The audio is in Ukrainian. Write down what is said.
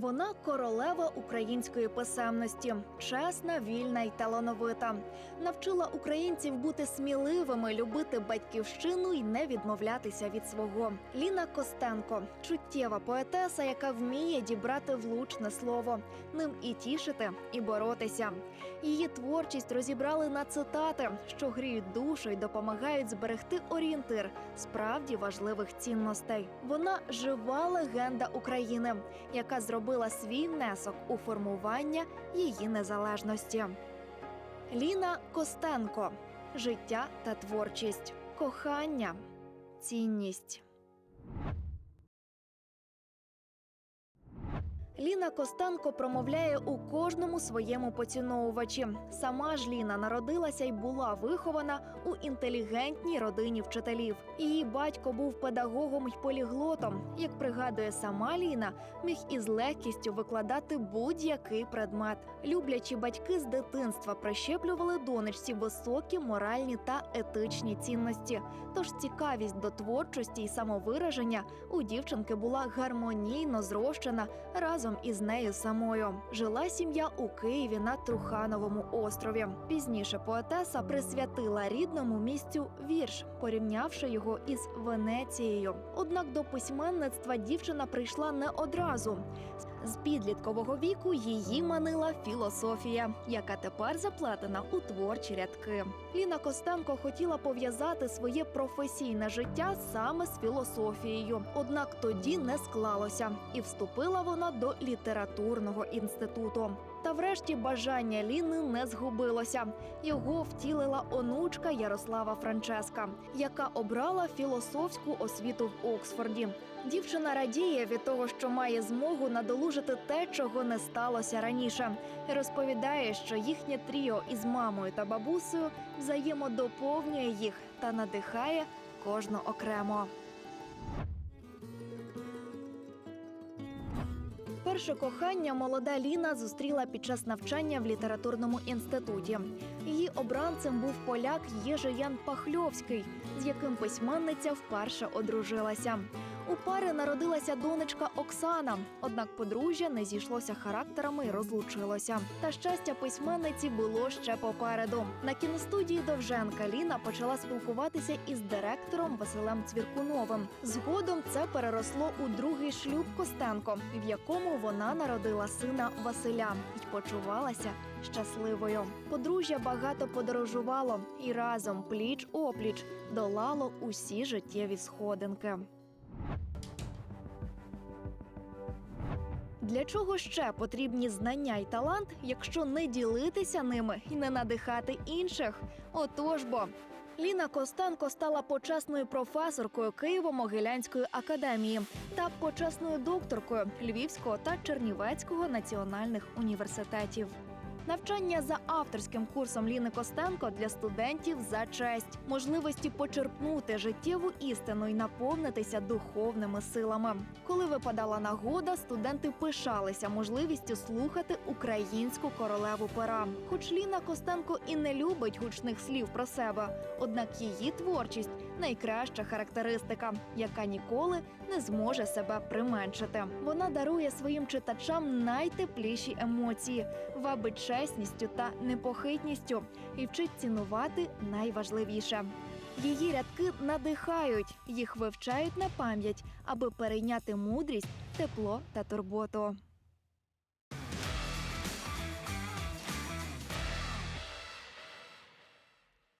Вона королева української писемності, чесна, вільна й талановита. Навчила українців бути сміливими, любити батьківщину і не відмовлятися від свого. Ліна Костенко чуттєва поетеса, яка вміє дібрати влучне слово, ним і тішити, і боротися. Її творчість розібрали на цитати, що гріють душу і допомагають зберегти орієнтир справді важливих цінностей. Вона жива легенда України, яка зробила свій внесок у формування її незалежності. Ліна Костенко життя та творчість, кохання, цінність. Ліна Костенко промовляє у кожному своєму поціновувачі. Сама ж Ліна народилася і була вихована у інтелігентній родині вчителів. Її батько був педагогом й поліглотом. Як пригадує сама Ліна, міг із легкістю викладати будь-який предмет. Люблячі батьки з дитинства прищеплювали донечці високі моральні та етичні цінності. Тож цікавість до творчості і самовираження у дівчинки була гармонійно зрощена разом із нею самою. Жила сім'я у Києві на Трухановому острові. Пізніше поетеса присвятила рідному місцю вірш, порівнявши його із Венецією. Однак до письменництва дівчина прийшла не одразу. З підліткового віку її манила філософія, яка тепер заплетена у творчі рядки. Ліна Костенко хотіла пов'язати своє професійне життя саме з філософією. Однак тоді не склалося, і вступила вона до літературного інституту. Та врешті бажання Ліни не згубилося. Його втілила онучка Ярослава Франческа, яка обрала філософську освіту в Оксфорді. Дівчина радіє від того, що має змогу надолужити те, чого не сталося раніше. Розповідає, що їхнє тріо із мамою та бабусею взаємодоповнює їх та надихає кожну окремо. Перше кохання молода Ліна зустріла під час навчання в літературному інституті. Її обранцем був поляк Єжиян Пахльовський, з яким письменниця вперше одружилася. У пари народилася донечка Оксана, однак подружжя не зійшлося характерами і розлучилося. Та щастя письменниці було ще попереду. На кіностудії Довженка Ліна почала спілкуватися із директором Василем Цвіркуновим. Згодом це переросло у другий шлюб Костенко, в якому вона народила сина Василя і почувалася щасливою. Подружжя багато подорожувало і разом пліч опліч долало усі життєві сходинки. Для чого ще потрібні знання й талант, якщо не ділитися ними і не надихати інших? Отож бо. Ліна Костенко стала почесною професоркою Києво-Могилянської академії та почесною докторкою Львівського та Чернівецького національних університетів. Навчання за авторським курсом Ліни Костенко для студентів за честь, можливості почерпнути життєву істину і наповнитися духовними силами. Коли випадала нагода, студенти пишалися можливістю слухати українську королеву пера. Хоч Ліна Костенко і не любить гучних слів про себе, однак її творчість найкраща характеристика, яка ніколи не зможе себе применшити. Вона дарує своїм читачам найтепліші емоції, вабить чесністю та непохитністю і вчить цінувати найважливіше. Її рядки надихають, їх вивчають на пам'ять, аби перейняти мудрість, тепло та турботу.